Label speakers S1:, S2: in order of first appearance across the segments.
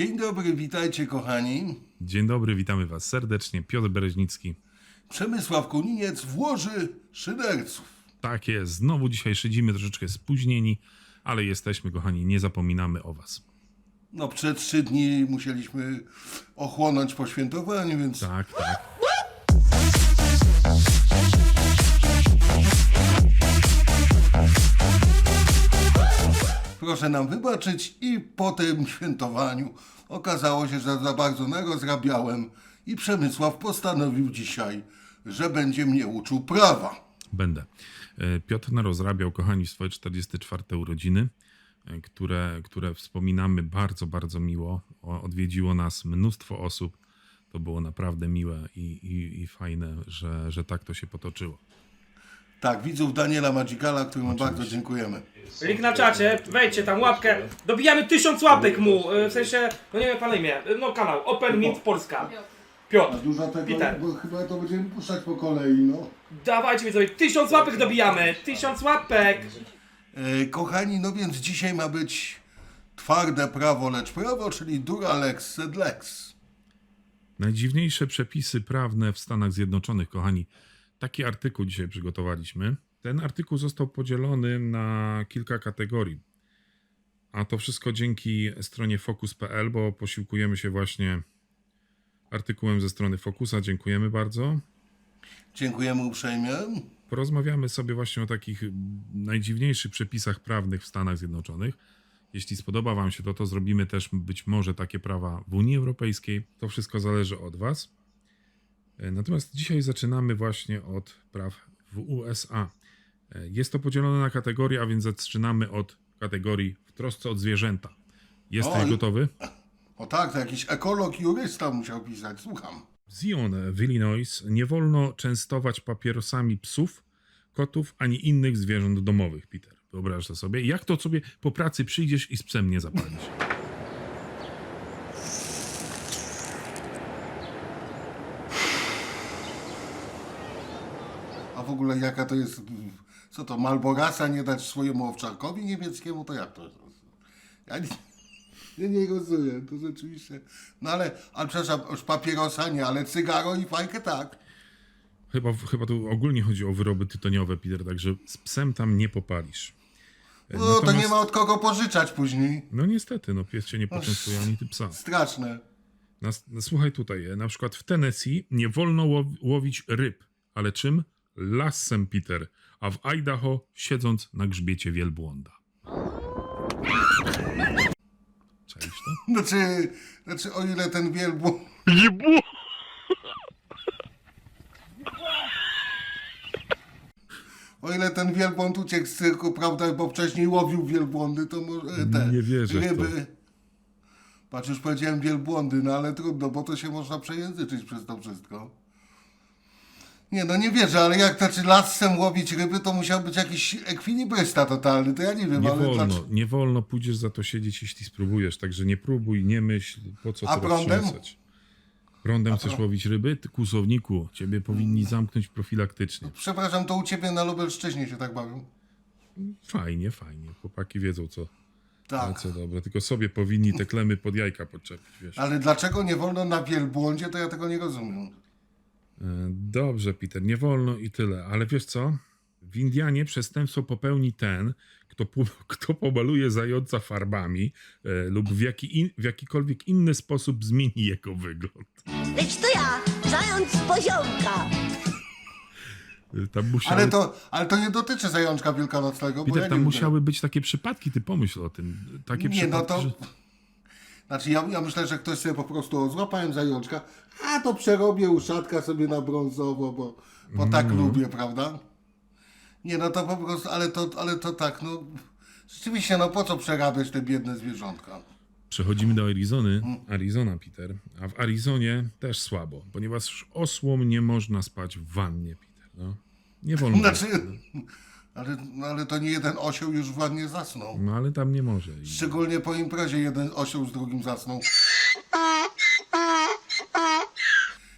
S1: Dzień dobry, witajcie kochani.
S2: Dzień dobry, witamy Was serdecznie. Piotr Bereźnicki.
S1: Przemysław Kuniniec włoży szyderców.
S2: Tak jest, znowu dzisiaj szydzimy troszeczkę spóźnieni, ale jesteśmy, kochani, nie zapominamy o Was.
S1: No przed trzy dni musieliśmy ochłonąć po świętowaniu, więc
S2: Tak, tak.
S1: Proszę nam wybaczyć i po tym świętowaniu okazało się, że za bardzo narozrabiałem i Przemysław postanowił dzisiaj, że będzie mnie uczył prawa.
S2: Będę. E, Piotr narozrabiał, kochani, swoje 44 urodziny, e, które, które wspominamy bardzo, bardzo miło. Odwiedziło nas mnóstwo osób. To było naprawdę miłe i, i, i fajne, że, że tak to się potoczyło.
S1: Tak, widzów Daniela Madzikala, któremu bardzo dziękujemy.
S3: Link na czacie, wejdźcie tam łapkę. Dobijamy tysiąc łapek mu, y, w sensie, no nie wiem pana imię, y, no kanał Open Mint Polska. Piotr,
S1: Dużo tego,
S3: Peter.
S1: bo chyba to będziemy puszczać po kolei, no.
S3: dawajcie widzowie, tysiąc łapek dobijamy, tysiąc łapek.
S1: E, kochani, no więc dzisiaj ma być twarde prawo, lecz prawo, czyli dura lex sed lex.
S2: Najdziwniejsze przepisy prawne w Stanach Zjednoczonych, kochani. Taki artykuł dzisiaj przygotowaliśmy. Ten artykuł został podzielony na kilka kategorii. A to wszystko dzięki stronie focus.pl, bo posiłkujemy się właśnie artykułem ze strony Focusa. Dziękujemy bardzo.
S1: Dziękujemy uprzejmie.
S2: Porozmawiamy sobie właśnie o takich najdziwniejszych przepisach prawnych w Stanach Zjednoczonych. Jeśli spodoba Wam się to, to zrobimy też być może takie prawa w Unii Europejskiej. To wszystko zależy od Was. E, Natomiast dzisiaj zaczynamy właśnie od praw w USA. E, Jest to podzielone na kategorie, a więc zaczynamy od kategorii w trosce o zwierzęta. Jesteś
S1: Oj.
S2: gotowy?
S1: O tak, to jakiś ekolog, jurysta musiał pisać, słucham.
S2: W Zion w Illinois nie wolno częstować papierosami psów, kotów ani innych zwierząt domowych, Peter. Wyobraź to sobie. Jak to sobie po pracy przyjdziesz i z psem nie zapalisz?
S1: A w ogóle jaka to jest, co to, Malborasa nie dać swojemu owczarkowi niemieckiemu, to jak to? Ja nie, ja nie rozumiem, to rzeczywiście. No ale, ale przepraszam, już papierosa nie, ale cygaro i fajkę tak.
S2: Chyba, chyba tu ogólnie chodzi o wyroby tytoniowe, Peter, także z psem tam nie popalisz.
S1: No to nie
S2: natomiast-
S1: ma od kogo pożyczać później.
S2: No niestety, no pies cię nie poczęstuje, ani ty psa.
S1: Straszne.
S2: No, słuchaj tutaj, e, na przykład w Tennessee nie wolno łow- łowić ryb, ale czym? Lasem, Peter, a w Idaho siedząc na grzbiecie wielbłąda. Czaisz to?
S1: Znaczy, znaczy o ile ten wielbłąd... O ile ten wielbłąd uciekł z cyrku, prawda, bo wcześniej łowił wielbłądy, to może te
S2: Nie wierzę w to.
S1: ryby... Patrz, już powiedziałem wielbłądy, no ale trudno, bo to się można przejęzyczyć przez to wszystko. Nie, no nie wierzę, ale jak znaczy lasem łowić ryby, to musiał być jakiś ekwilibrysta totalny, to ja nie wiem,
S2: Nie
S1: ale
S2: wolno,
S1: dlaczego-
S2: nie wolno, pójdziesz za to siedzieć, jeśli spróbujesz, także nie próbuj, nie myśl, po co
S1: A
S2: to
S1: prądem?
S2: roztrząsać. Prądem chcesz łowić ryby? Ty kłusowniku, ciebie powinni zamknąć profilaktycznie.
S1: Przepraszam, to u ciebie na Lubelszczyźnie się tak bawią.
S2: Fajnie, fajnie, chłopaki wiedzą co,
S1: Tak.
S2: co dobre, tylko sobie powinni te klemy pod jajka podczepić, wiesz.
S1: Ale dlaczego nie wolno na wielbłądzie, to ja tego nie rozumiem.
S2: E, Dobrze, Peter, nie wolno i tyle, ale wiesz co? W Indianie przestępstwo popełni ten, kto, kto pomaluje zająca farbami e, lub w, jaki in, w jakikolwiek inny sposób zmieni jego wygląd.
S4: Lecz to ja, zając z poziomka.
S2: E, Tam musiały,
S1: Ale to, ale to nie dotyczy zajączka wielkanocnego, bo
S2: Peter,
S1: ja
S2: tam
S1: nie
S2: musiały być takie przypadki, ty pomyśl o tym. Takie
S1: Nie, no
S2: przypadki,
S1: to...
S2: że...
S1: Znaczy ja, ja myślę, że ktoś sobie po prostu złapałem zajączka, a to przerobię uszatka sobie na brązowo, bo, bo tak
S2: Mhm.
S1: lubię, prawda? Nie, no to po prostu, ale to, ale to tak, no... Rzeczywiście, no po co przerabiać te biedne zwierzątka?
S2: Przechodzimy do Arizony. Arizona, Peter. A w Arizonie też słabo, ponieważ osłom nie można spać w wannie, Peter. No. Nie wolno.
S1: Znaczy... Ale, no, ale to nie jeden osioł już w wannie zasnął.
S2: No ale tam nie może. I...
S1: Szczególnie po imprezie jeden osioł z drugim zasnął.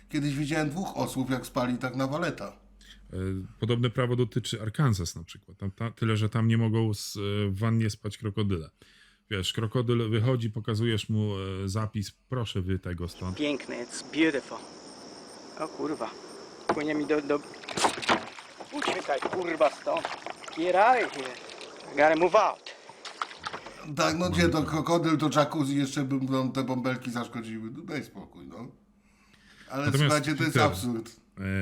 S1: Kiedyś widziałem dwóch osłów, jak spali tak na waleta.
S2: E, Podobne prawo dotyczy Arkansas na przykład. Tam, ta, tyle, że tam nie mogą z, e, w wannie spać krokodyle. wiesz, krokodyl wychodzi, pokazujesz mu e, zapis, proszę wy tego stąd.
S5: Piękne, it's beautiful. O kurwa. Płynie mi do... do... Uciekaj kurwa stąd. Get out of here. I gotta move out.
S1: Tak, no gdzie to krokodyl, to jacuzzi, jeszcze bym nam te bąbelki zaszkodziły. No daj spokój, no. Ale
S2: Natomiast,
S1: słuchajcie, to jest
S2: Peter,
S1: absurd.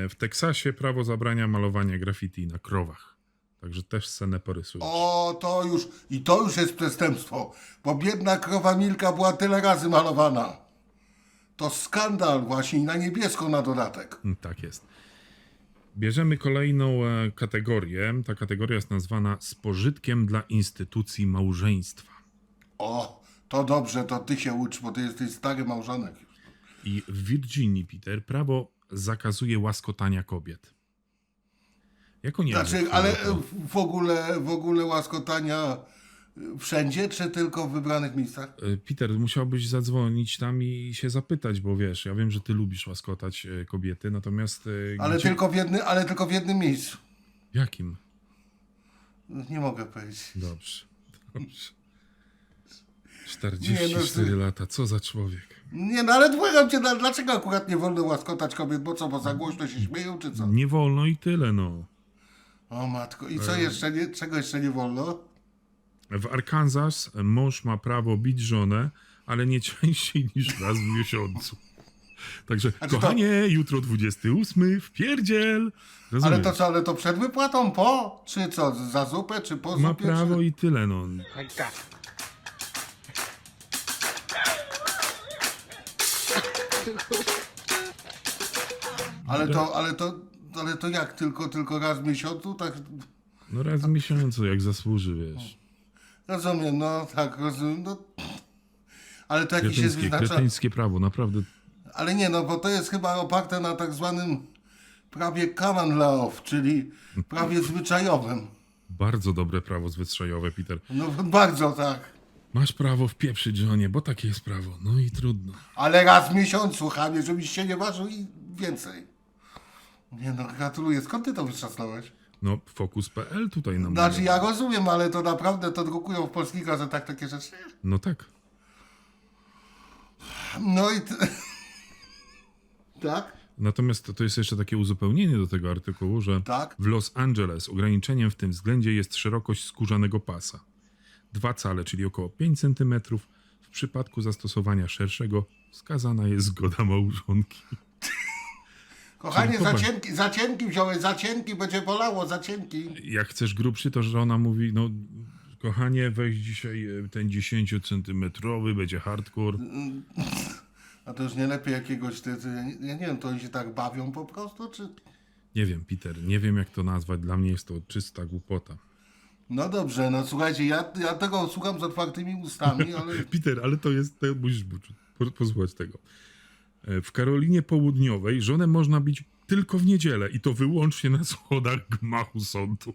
S2: E, W Teksasie prawo zabrania malowania graffiti na krowach. Także też scenę porysujesz.
S1: O, to już, i to już jest przestępstwo, bo biedna krowa Milka była tyle razy malowana. To skandal właśnie i na niebiesko na dodatek.
S2: Mm, Tak jest. Bierzemy kolejną e, kategorię. Ta kategoria jest nazwana z pożytkiem dla instytucji małżeństwa.
S1: O, to dobrze, to ty się ucz, bo ty jesteś stary małżonek.
S2: I w Virginii, Peter, prawo zakazuje łaskotania kobiet. Jako nie
S1: Znaczy, ale w- ogóle, w ogóle łaskotania wszędzie, czy tylko w wybranych miejscach?
S2: Peter, musiałbyś zadzwonić tam i się zapytać, bo wiesz, ja wiem, że ty lubisz łaskotać e, kobiety, natomiast... e,
S1: Ale
S2: gdzie-
S1: tylko w jednym, ale tylko w jednym miejscu.
S2: Jakim?
S1: Nie mogę powiedzieć.
S2: Dobrze. Dobrze. 44
S1: Nie, no,
S2: lata, co za człowiek.
S1: Nie, no ale błagam cię, no, dlaczego akurat nie wolno łaskotać kobiet? Bo co, bo za głośno się śmieją, czy co?
S2: Nie wolno i tyle, no.
S1: O matko, i co jeszcze nie, czego jeszcze nie wolno?
S2: W Arkansas mąż ma prawo bić żonę, ale nie częściej niż raz w miesiącu. Także,
S1: A czy to-
S2: kochanie, jutro 28, wpierdziel. Rozumiesz?
S1: Ale to co, ale to przed wypłatą, po? Czy co, za zupę, czy po
S2: Ma
S1: zupie?
S2: prawo
S1: czy...
S2: i tyle, no.
S5: That.
S1: Ale to, ale to, ale to jak, tylko, tylko raz w miesiącu? Tak,
S2: No raz w miesiącu, jak zasłuży, wiesz.
S1: Rozumiem, no tak, rozumiem, no. Ale to jakiś jest wyznacza...
S2: kretyńskie prawo, naprawdę.
S1: Ale nie, no bo to jest chyba oparte na tak zwanym prawie common law, czyli prawie zwyczajowym.
S2: Bardzo dobre prawo zwyczajowe, Peter.
S1: No bardzo tak.
S2: Masz prawo wpieprzyć żonie, bo takie jest prawo. No i trudno.
S1: Ale raz w miesiącu, chamie, żebyś się nie ważył i więcej. Nie no, gratuluję. Skąd ty to wyczasnąłeś?
S2: No, Focus.pl tutaj nam...
S1: Znaczy ja rozumiem, ale to naprawdę to drukują w polskich gazetach takie rzeczy.
S2: No tak.
S1: No i... T... tak?
S2: Natomiast to, jest jeszcze takie uzupełnienie do tego artykułu, że
S1: Tak.
S2: w Los Angeles ograniczeniem w tym względzie jest szerokość skórzanego pasa. Dwa cale, czyli około 5 cm. W przypadku zastosowania szerszego wskazana jest zgoda małżonki.
S1: Kochanie, za cienki, za cienki wziąłeś, za cienki, będzie bolało, za cienki.
S2: Jak chcesz grubszy, to żona mówi, no kochanie, weź dzisiaj e, ten 10 centymetrowy, będzie hardcore.
S1: A to już nie lepiej jakiegoś, ty, ty, ja, nie, ja nie wiem, to oni się tak bawią po prostu, czy...
S2: Nie wiem, Peter, nie wiem jak to nazwać. Dla mnie jest to czysta głupota.
S1: No dobrze, no słuchajcie, ja, ja tego słucham z otwartymi ustami, ale...
S2: Peter, ale to jest, to musisz po- posłuchać tego. E, W Karolinie Południowej żonę można bić tylko w niedzielę i to wyłącznie na schodach gmachu sądu.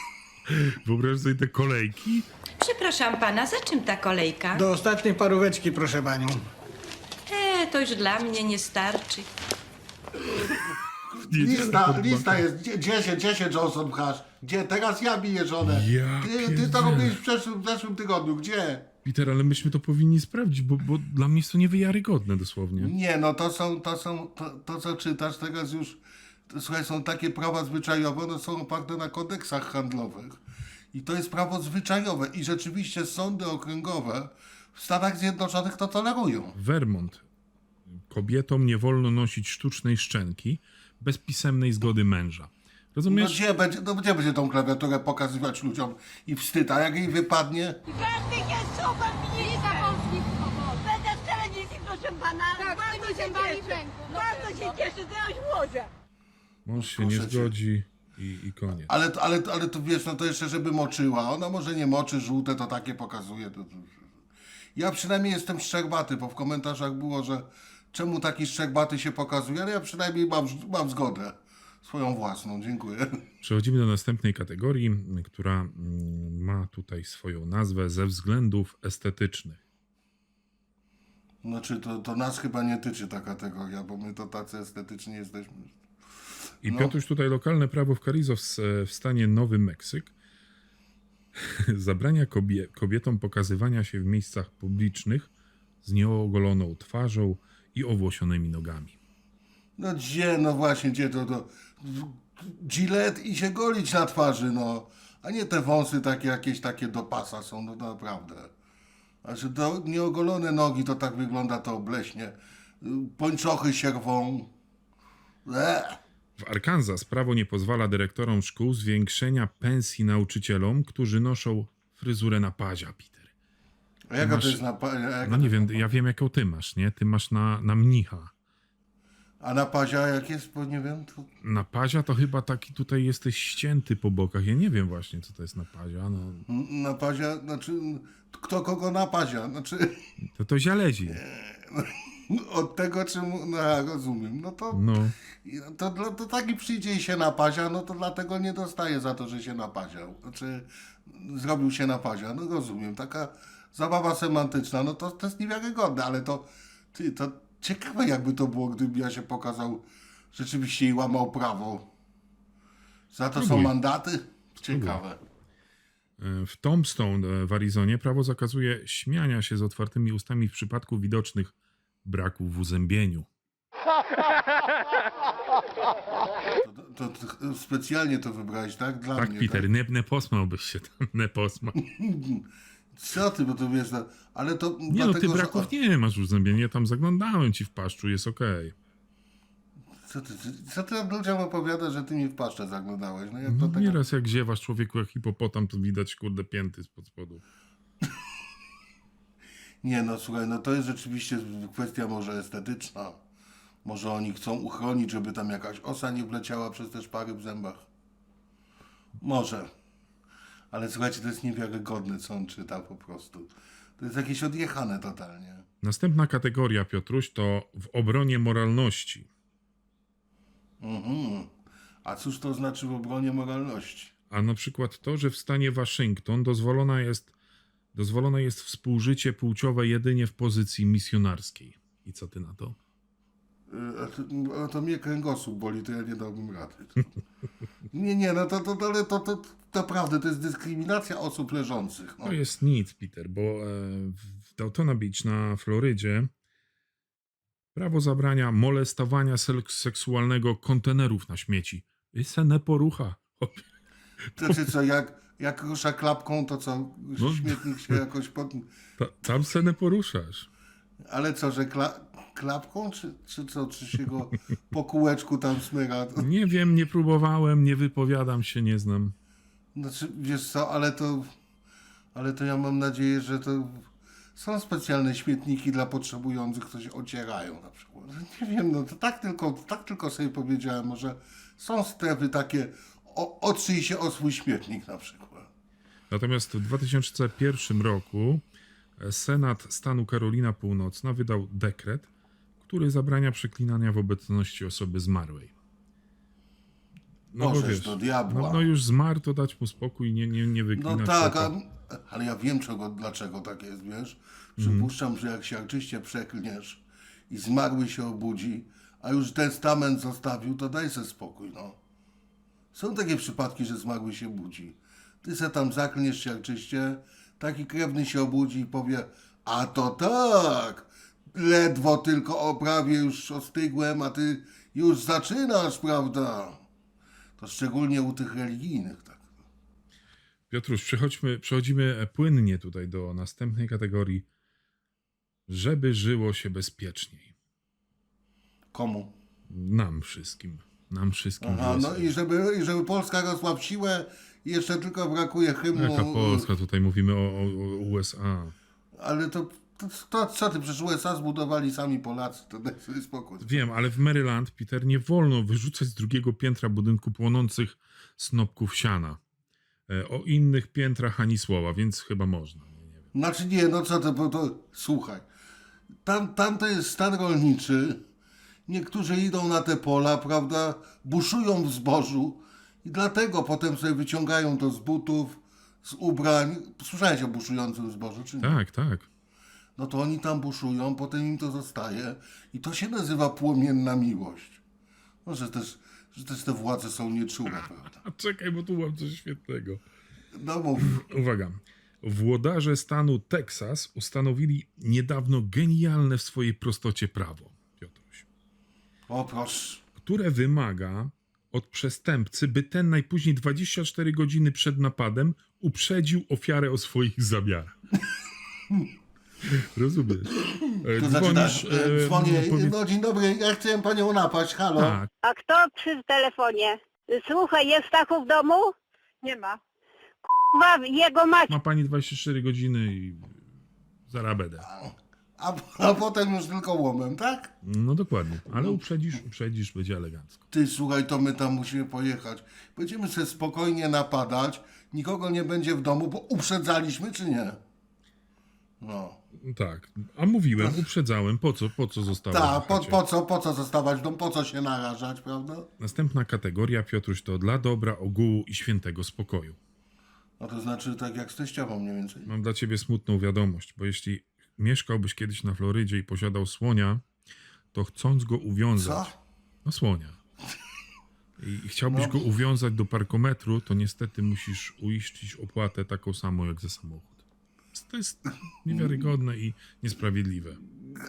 S2: Wyobraź sobie te kolejki.
S6: Przepraszam pana, za czym ta kolejka?
S7: Do ostatniej paróweczki, proszę panią.
S6: E, to już dla mnie nie starczy.
S2: w niedzielę
S1: Lista,
S2: pod
S1: lista jest, gdzie, gdzie się, gdzie się Johnson pchasz? Gdzie? Teraz ja biję żonę.
S2: Ja
S1: ty, ty to robiłeś w zeszłym, w zeszłym tygodniu, gdzie?
S2: Peter, ale myśmy to powinni sprawdzić, bo, bo dla mnie jest to niewiarygodne dosłownie.
S1: Nie, no to są, to są, to, to co czytasz teraz już, to, słuchaj, są takie prawa zwyczajowe, one są oparte na kodeksach handlowych. I to jest prawo zwyczajowe i rzeczywiście sądy okręgowe w Stanach Zjednoczonych to tolerują.
S2: Vermont. Kobietom nie wolno nosić sztucznej szczęki bez pisemnej zgody męża.
S1: No
S2: Rozumiesz?
S1: gdzie będzie, no gdzie będzie tą klawiaturę pokazywać ludziom i wstyd, a jak jej wypadnie?
S8: Jest super. Będę w telewizji, proszę pana.
S9: Tak,
S8: bardzo się cieszę.
S9: No
S8: Bardzo się cieszę, że ja już.
S2: Mąż się nie
S1: Proszę cię.
S2: zgodzi i, i koniec.
S1: Ale, ale, ale to wiesz, no to jeszcze żeby moczyła. Ona może nie moczy, żółte to takie pokazuje. To, to. Ja przynajmniej jestem szczerbaty, bo w komentarzach było, że czemu taki szczerbaty się pokazuje, ale ja przynajmniej mam, mam zgodę. Swoją własną, dziękuję.
S2: Przechodzimy do następnej kategorii, która mm, ma tutaj swoją nazwę ze względów estetycznych.
S1: Znaczy, to, to nas chyba nie tyczy ta kategoria, bo my to tacy estetyczni jesteśmy.
S2: I
S1: No.
S2: Piotruś tutaj lokalne prawo w Carizo w, s- w stanie Nowy Meksyk Zabrania kobie, kobietom pokazywania się w miejscach publicznych z nieogoloną twarzą i owłosionymi nogami.
S1: No gdzie, no właśnie, gdzie to, to Gillette i się golić na twarzy, no. A nie te wąsy takie jakieś takie do pasa są, no naprawdę. Znaczy to nieogolone nogi to tak wygląda to obleśnie. Pończochy się rwą. Eee.
S2: W Arkansas prawo nie pozwala dyrektorom szkół zwiększenia pensji nauczycielom, którzy noszą fryzurę na pazia, Peter.
S1: A jaka
S2: masz-
S1: to jest na... pa-
S2: No nie wiem, ja wiem jaką ty masz, nie? Ty masz na, na mnicha.
S1: A na pazia jak jest, bo nie wiem, to...
S2: Na pazia to chyba taki tutaj jesteś ścięty po bokach. Ja nie wiem właśnie, co to jest na pazia. No,
S1: Na pazia, znaczy... Kto kogo na pazia? Znaczy...
S2: to to zialezi.
S1: Od tego, czym... No ja rozumiem. No to...
S2: No,
S1: To, to, to taki przyjdzie i się napazia, no to dlatego nie dostaje za to, że się napaział. Znaczy, zrobił się napazia, no rozumiem. Taka zabawa semantyczna, no to, to jest niewiarygodne, ale to, ty, to ciekawe jakby to było, gdyby ja się pokazał rzeczywiście i łamał prawo. Za to są mandaty? Ciekawe.
S2: E, W Tombstone e, w Arizonie prawo zakazuje śmiania się z otwartymi ustami w przypadku widocznych braków w uzębieniu.
S1: To, to, to specjalnie to wybrałeś, tak? Dla
S2: Tak,
S1: mnie.
S2: Peter, nie, nie posmałbyś się tam, nie posmał.
S1: Co ty, bo to wiesz, no, ale to
S2: Nie no, ty
S1: dlatego, że-
S2: braków nie masz uzębienia, ja tam zaglądałem ci w paszczu, jest okej.
S1: Co ty, co ty ludziom opowiadasz, że ty mi w paszczę zaglądałeś? No jak to
S2: No,
S1: taka...
S2: nieraz jak ziewasz człowieku jak hipopotam, to widać kurde pięty spod spodu.
S1: Nie no, słuchaj, no to jest rzeczywiście kwestia może estetyczna. Może oni chcą uchronić, żeby tam jakaś osa nie wleciała przez te szpary w zębach. Może. Ale słuchajcie, to jest niewiarygodne, co on czyta po prostu. To jest jakieś odjechane totalnie.
S2: Następna kategoria, Piotruś, to w obronie moralności.
S1: Mhm. A cóż to znaczy w obronie moralności?
S2: A na przykład to, że w stanie Waszyngton dozwolona jest, dozwolone jest współżycie płciowe jedynie w pozycji misjonarskiej. I co ty na to?
S1: Y, A to, a to mnie kręgosłup boli, to ja nie dałbym rady. Nie, nie, no to, to, to, ale to, to, to naprawdę to jest dyskryminacja osób leżących. No.
S2: To jest nic, Peter, bo e, w Daytona Beach na Florydzie prawo zabrania molestowania seksualnego kontenerów na śmieci. I se nie porucha. Chłopie.
S1: Znaczy co, jak, jak rusza klapką, to co,
S2: No.
S1: śmietnik się jakoś pod...
S2: Ta, tam se poruszasz.
S1: Ale co, że kla... klapką, czy, czy co, czy się go po kółeczku tam smyra?
S2: Nie wiem, nie próbowałem, nie wypowiadam się, nie znam.
S1: Znaczy, wiesz co, ale to... Ale to ja mam nadzieję, że to... Są specjalne śmietniki dla potrzebujących, co się ocierają na przykład. Nie wiem, no to tak tylko, tak tylko sobie powiedziałem, może są strefy takie, o, otrzyj się o swój śmietnik na przykład.
S2: Natomiast w 2001 roku e, Senat stanu Karolina Północna wydał dekret, który zabrania przeklinania w obecności osoby zmarłej. No
S1: Bożeż do diabła.
S2: no, no już zmarł, to dać mu spokój, nie, nie, nie
S1: No
S2: wyklinać
S1: tak,
S2: oka.
S1: a, ale ja wiem czego, dlaczego tak jest, wiesz? Przypuszczam, że jak się arczyście przeklniesz i zmarły się obudzi, a już testament zostawił, to daj se spokój, no. Są takie przypadki, że zmarły się budzi. Ty se tam zaklniesz się arczyście, taki krewny się obudzi i powie, a to tak, ledwo tylko o prawie już ostygłem, a ty już zaczynasz, prawda? To szczególnie u tych religijnych, tak.
S2: Piotruś, przechodźmy, przechodzimy płynnie tutaj do następnej kategorii. Żeby żyło się bezpieczniej.
S1: Komu?
S2: Nam wszystkim. Nam wszystkim.
S1: Aha, no i żeby, i żeby Polska rosła w siłę, jeszcze tylko brakuje hymnu.
S2: Jaka Polska? Tutaj mówimy o, o, o USA.
S1: Ale to, to, co ty, przecież USA zbudowali sami Polacy, to daj sobie spokój.
S2: Wiem, ale w Maryland, Peter, nie wolno wyrzucać z drugiego piętra budynku płonących snopków siana. E, O innych piętrach ani słowa, więc chyba można. Nie, wiem.
S1: Znaczy nie, no co to, to słuchaj. Tam, tam to jest stan rolniczy. Niektórzy idą na te pola, prawda, buszują w zbożu i dlatego potem sobie wyciągają to z butów, z ubrań. Słyszałeś o buszującym zbożu, czy nie?
S2: Tak, tak.
S1: No to oni tam buszują, potem im to zostaje i to się nazywa płomienna miłość. No, że też, że też te władze są nieczule, prawda?
S2: A czekaj, bo tu mam coś świetnego.
S1: No mów.
S2: Uwaga. Włodarze stanu Teksas ustanowili niedawno genialne w swojej prostocie prawo, Piotruś,
S1: O proszę.
S2: które wymaga od przestępcy, by ten najpóźniej 24 godziny przed napadem uprzedził ofiarę o swoich zamiarach. Rozumiesz? E,
S1: To znaczy, tak,
S2: dzwonisz,
S1: e,
S2: e,
S1: dzwonię,
S2: powiedz-
S1: no dzień dobry, ja chciałem panią napaść, halo.
S2: Tak,
S8: A kto przy telefonie? Słuchaj, jest Stachu w domu? Nie ma. Kurwa, jego mać.
S2: ma pani 24 godziny i zaraz będę.
S1: A, a potem już tylko łomem, tak?
S2: No dokładnie, ale uprzedzisz, uprzedzisz, będzie elegancko.
S1: Ty słuchaj, to my tam musimy pojechać. Będziemy sobie spokojnie napadać, nikogo nie będzie w domu, bo uprzedzaliśmy czy nie? No.
S2: Tak, a mówiłem, uprzedzałem, po co, po co zostało
S1: Tak, po, po co, po co zostawać w domu, po co się narażać, prawda?
S2: Następna kategoria, Piotruś, to dla dobra ogółu i świętego spokoju.
S1: No to znaczy tak jak z teściową mniej więcej.
S2: Mam dla ciebie smutną wiadomość, bo jeśli mieszkałbyś kiedyś na Florydzie i posiadał słonia, to chcąc go uwiązać...
S1: Co?
S2: No słonia. I chciałbyś
S1: No.
S2: go uwiązać do parkometru, to niestety musisz uiścić opłatę taką samą jak za samochód. To jest niewiarygodne i niesprawiedliwe.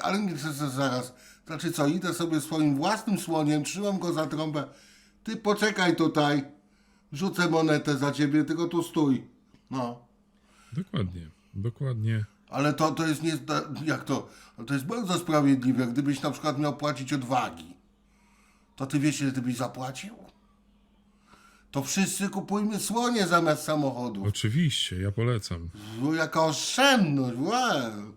S1: Ale nie, zaraz. Znaczy co, idę sobie swoim własnym słoniem, trzymam go za trąbę. Ty poczekaj tutaj. Rzucę monetę za ciebie, tylko tu stój. No.
S2: Dokładnie, dokładnie.
S1: Ale to, to jest nie... Jak to? To jest bardzo sprawiedliwe. Gdybyś na przykład miał płacić od wagi, to ty wiesz, ile ty byś zapłacił? To wszyscy kupujmy słonie zamiast samochodów.
S2: Oczywiście, ja polecam.
S1: Bo Jaka oszczędność, wow.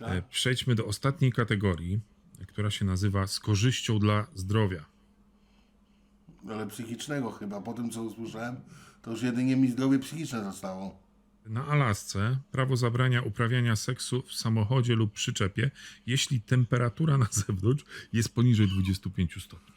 S2: E, Przejdźmy do ostatniej kategorii, która się nazywa z korzyścią dla zdrowia.
S1: Ale psychicznego chyba, po tym co usłyszałem, to już jedynie mi zdrowie psychiczne zostało.
S2: Na Alasce prawo zabrania uprawiania seksu w samochodzie lub przyczepie, jeśli temperatura na zewnątrz jest poniżej 25 stopni.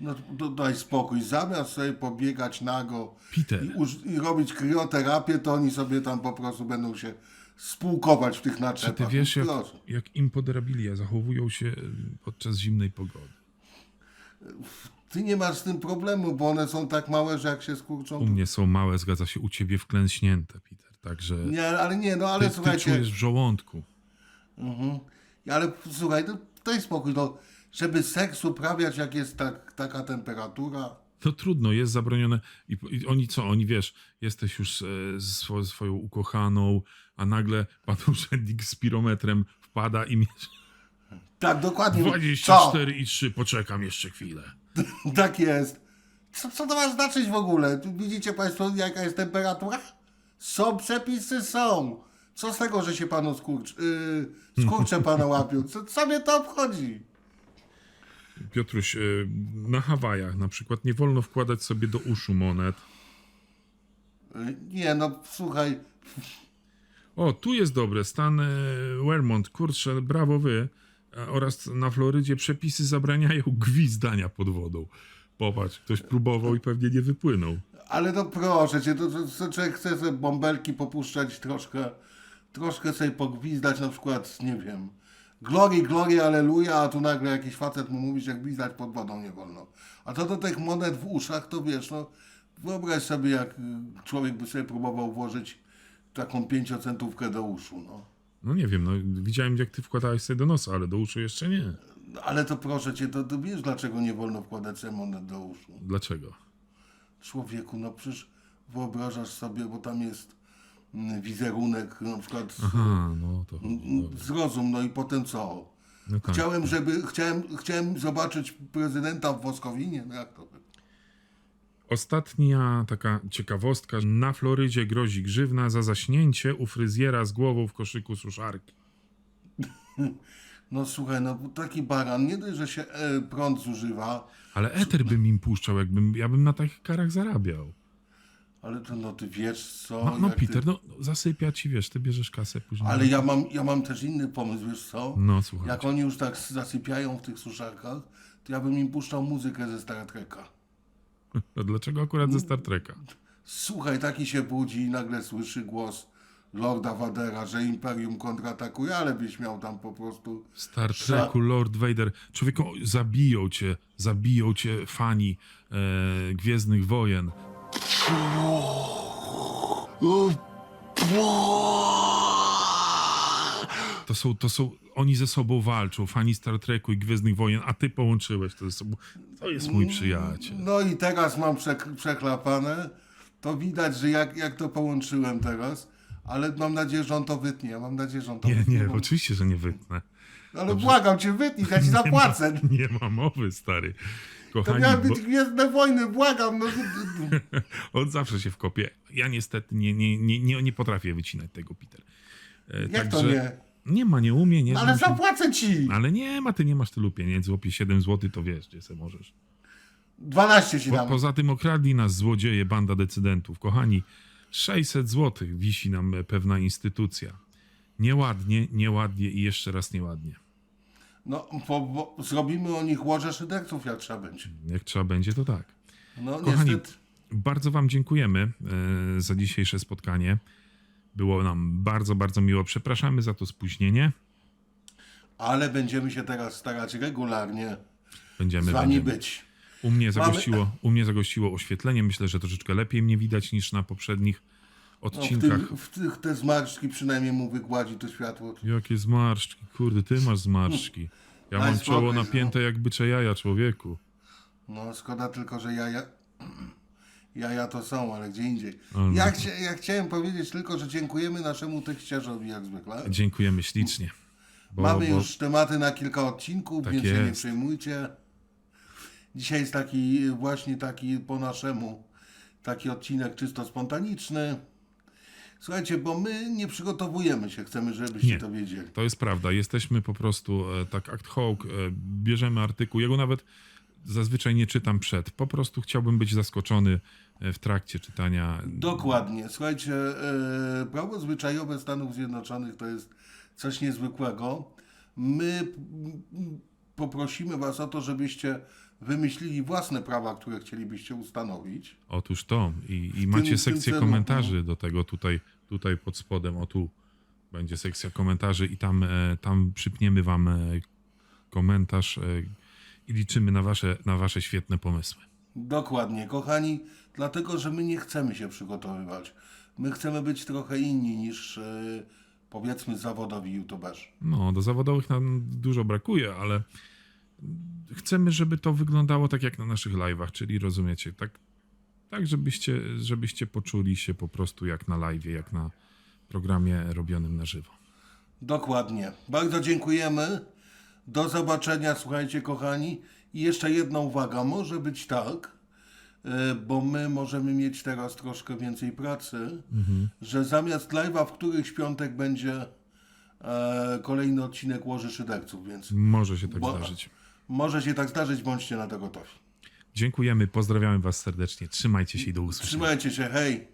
S1: No to daj spokój, zamiast sobie pobiegać nago
S2: Peter.
S1: i, uż- i robić kryoterapię, to oni sobie tam po prostu będą się spółkować w tych
S2: Czy
S1: naczepach.
S2: ty wiesz, jak, jak imponderabilia zachowują się e, podczas zimnej pogody?
S1: Ty nie masz z tym problemu, bo one są tak małe, że jak się skurczą...
S2: U
S1: to-
S2: mnie są małe, zgadza się, u ciebie wklęśnięte, Peter. Także
S1: Nie, ale nie, no ale
S2: ty, ty
S1: słuchajcie...
S2: czujesz w żołądku.
S1: Ale słuchaj, no, daj spokój, no, żeby seks uprawiać, jak jest tak, taka temperatura...
S2: To trudno, jest zabronione. I, I oni co? Oni wiesz, jesteś już e, swo, swoją ukochaną, a nagle pan urzędnik z pirometrem wpada i mierzy
S1: Tak, dokładnie. Co?
S2: 24 i 3, poczekam jeszcze chwilę.
S1: Tak jest. Co, co to ma znaczyć w ogóle? Tu Widzicie Państwo, jaka jest temperatura? Są przepisy, są. Co z tego, że się panu skurcz, yy, skurcze pana łapią? Co, co mnie to obchodzi?
S2: Piotruś, e, na Hawajach na przykład nie wolno wkładać sobie do uszu monet.
S1: Yy, nie, no słuchaj.
S2: O, tu jest dobre. Stan e, Vermont, kurczę, brawo wy. Oraz na Florydzie przepisy zabraniają gwizdania pod wodą. Popatrz, ktoś próbował i pewnie nie wypłynął.
S1: Ale no proszę cię, to, to, to człowiek chce sobie bąbelki popuszczać troszkę, troszkę sobie pogwizdać, na przykład, nie wiem, glory, glory, aleluja, a tu nagle jakiś facet mu mówi, że gwizdać pod wodą nie wolno. A to do tych monet w uszach, to wiesz, no, wyobraź sobie, jak y, człowiek by sobie próbował włożyć taką pięciocentówkę do uszu, no.
S2: No nie wiem, no widziałem jak ty wkładałeś sobie do nosa, ale do uszu jeszcze nie.
S1: Ale to proszę cię, to, to wiesz, dlaczego nie wolno wkładać sobie monet do uszu?
S2: Dlaczego?
S1: Człowieku, no przecież wyobrażasz sobie, bo tam jest wizerunek, na przykład
S2: Aha, no to.
S1: Zrozum, no i potem co?
S2: No tak.
S1: Chciałem, żeby, chciałem, chciałem zobaczyć prezydenta w Woskowinie, no jak to?
S2: Ostatnia taka ciekawostka. Na Florydzie grozi grzywna za zaśnięcie u fryzjera z głową w koszyku suszarki.
S1: No słuchaj, no taki baran, nie dość, że się e, prąd zużywa,
S2: Ale eter bym im puszczał, jakbym, ja bym na takich karach zarabiał.
S1: Ale to no ty wiesz co?
S2: No, no
S1: jak
S2: Peter,
S1: ty...
S2: no zasypia ci, wiesz, ty bierzesz kasę później.
S1: Ale ja mam, ja mam też inny pomysł, wiesz co?
S2: No, słuchaj.
S1: Jak oni już tak zasypiają w tych suszarkach, to ja bym im puszczał muzykę ze Star Treka.
S2: A dlaczego akurat ze Star Treka?
S1: Słuchaj, taki się budzi i nagle słyszy głos Lorda Vadera, że Imperium kontratakuje, ale byś miał tam po prostu...
S2: W Star
S1: Sza-
S2: Treku Lord Vader. Człowieku, zabiją cię, zabiją cię fani e, Gwiezdnych Wojen. To są, to są, oni ze sobą walczą, fani Star Treku i Gwiezdnych Wojen, a ty połączyłeś to ze sobą. To jest mój przyjaciel.
S1: No i teraz mam przek- przeklapane. To widać, że jak, jak to połączyłem teraz. Ale mam nadzieję, że on to wytnie. Mam nadzieję, że on to
S2: Nie,
S1: wytnie.
S2: nie,
S1: bo-
S2: oczywiście, że nie wytnę.
S1: Ale błagam cię, wytnij, ja ci zapłacę.
S2: Nie ma mowy, stary.
S1: To
S2: Kochani,
S1: miały
S2: bo
S1: być Gwiezdne Wojny, błagam. No.
S2: on zawsze się wkopie. Ja niestety nie, nie, nie, nie, nie potrafię wycinać tego, Peter. E,
S1: Jak to nie?
S2: Nie ma, nie umie, nie
S1: No, ale
S2: się-
S1: zapłacę ci.
S2: Ale nie ma, ty nie masz tylu pieniędzy, łopie 7 zł, to wiesz, gdzie se możesz.
S1: 12 ci
S2: Po,
S1: dam.
S2: poza tym okradli nas złodzieje, banda decydentów. Kochani, 600 zł wisi nam pewna instytucja. Nieładnie, nieładnie i jeszcze raz nieładnie.
S1: No, bo zrobimy o nich łoże szyderców, jak trzeba będzie.
S2: Jak trzeba będzie, to tak.
S1: No
S2: Kochani,
S1: niestety.
S2: bardzo Wam dziękujemy e, za dzisiejsze spotkanie. Było nam bardzo, bardzo miło. Przepraszamy za to spóźnienie.
S1: Ale będziemy się teraz starać regularnie
S2: Będziemy,
S1: z wami
S2: będziemy.
S1: być.
S2: U mnie, zagościło, u mnie zagościło oświetlenie. Myślę, że troszeczkę lepiej mnie widać niż na poprzednich
S1: No, w,
S2: odcinkach.
S1: tych, w tych te zmarszczki przynajmniej mu wygładzi to światło.
S2: Jakie zmarszczki, kurde, ty masz zmarszczki. Ja
S1: Daj
S2: mam
S1: spokój,
S2: czoło
S1: no.
S2: napięte jak bycze jaja, człowieku.
S1: No szkoda tylko, że jaja, jaja to są, ale gdzie indziej.
S2: Ale-
S1: Ja, chcia, ja chciałem powiedzieć tylko, że dziękujemy naszemu tekściarzowi jak zwykle.
S2: Dziękujemy ślicznie. Bo,
S1: Mamy
S2: bo
S1: już tematy na kilka odcinków,
S2: Tak
S1: więc się nie
S2: jest.
S1: przejmujcie. Dzisiaj jest taki właśnie taki po naszemu, taki odcinek czysto spontaniczny. Słuchajcie, bo my nie przygotowujemy się, chcemy, żebyście
S2: Nie.
S1: to wiedzieli.
S2: to jest prawda. Jesteśmy po prostu e, tak ad hoc, e, bierzemy artykuł. Ja go nawet zazwyczaj nie czytam przed. Po prostu chciałbym być zaskoczony e, w trakcie czytania.
S1: Dokładnie. Słuchajcie, e, prawo zwyczajowe Stanów Zjednoczonych to jest coś niezwykłego. My poprosimy Was o to, żebyście wymyślili własne prawa, które chcielibyście ustanowić.
S2: Otóż to. I, i macie
S1: tym
S2: sekcję
S1: celu,
S2: komentarzy do tego tutaj, tutaj pod spodem. O tu będzie sekcja komentarzy i tam, e, tam przypniemy wam e, komentarz e, i liczymy na wasze, na wasze świetne pomysły.
S1: Dokładnie, kochani, dlatego że my nie chcemy się przygotowywać. My chcemy być trochę inni niż powiedzmy zawodowi youtuberzy.
S2: No, do zawodowych nam dużo brakuje, ale chcemy, żeby to wyglądało tak jak na naszych live'ach, czyli rozumiecie, tak, tak żebyście, żebyście poczuli się po prostu jak na live'ie, jak na programie robionym na żywo.
S1: Dokładnie. Bardzo dziękujemy. Do zobaczenia, słuchajcie, kochani. I jeszcze jedna uwaga. Może być tak, e, bo my możemy mieć teraz troszkę więcej pracy, że zamiast live'a w któryś piątek będzie e, kolejny odcinek Łoży Szyderców, więc
S2: Może się tak
S1: Bo-
S2: zdarzyć.
S1: Może się tak zdarzyć, bądźcie na to gotowi.
S2: Dziękujemy, pozdrawiamy was serdecznie, trzymajcie się i do usłyszenia.
S1: Trzymajcie się, hej!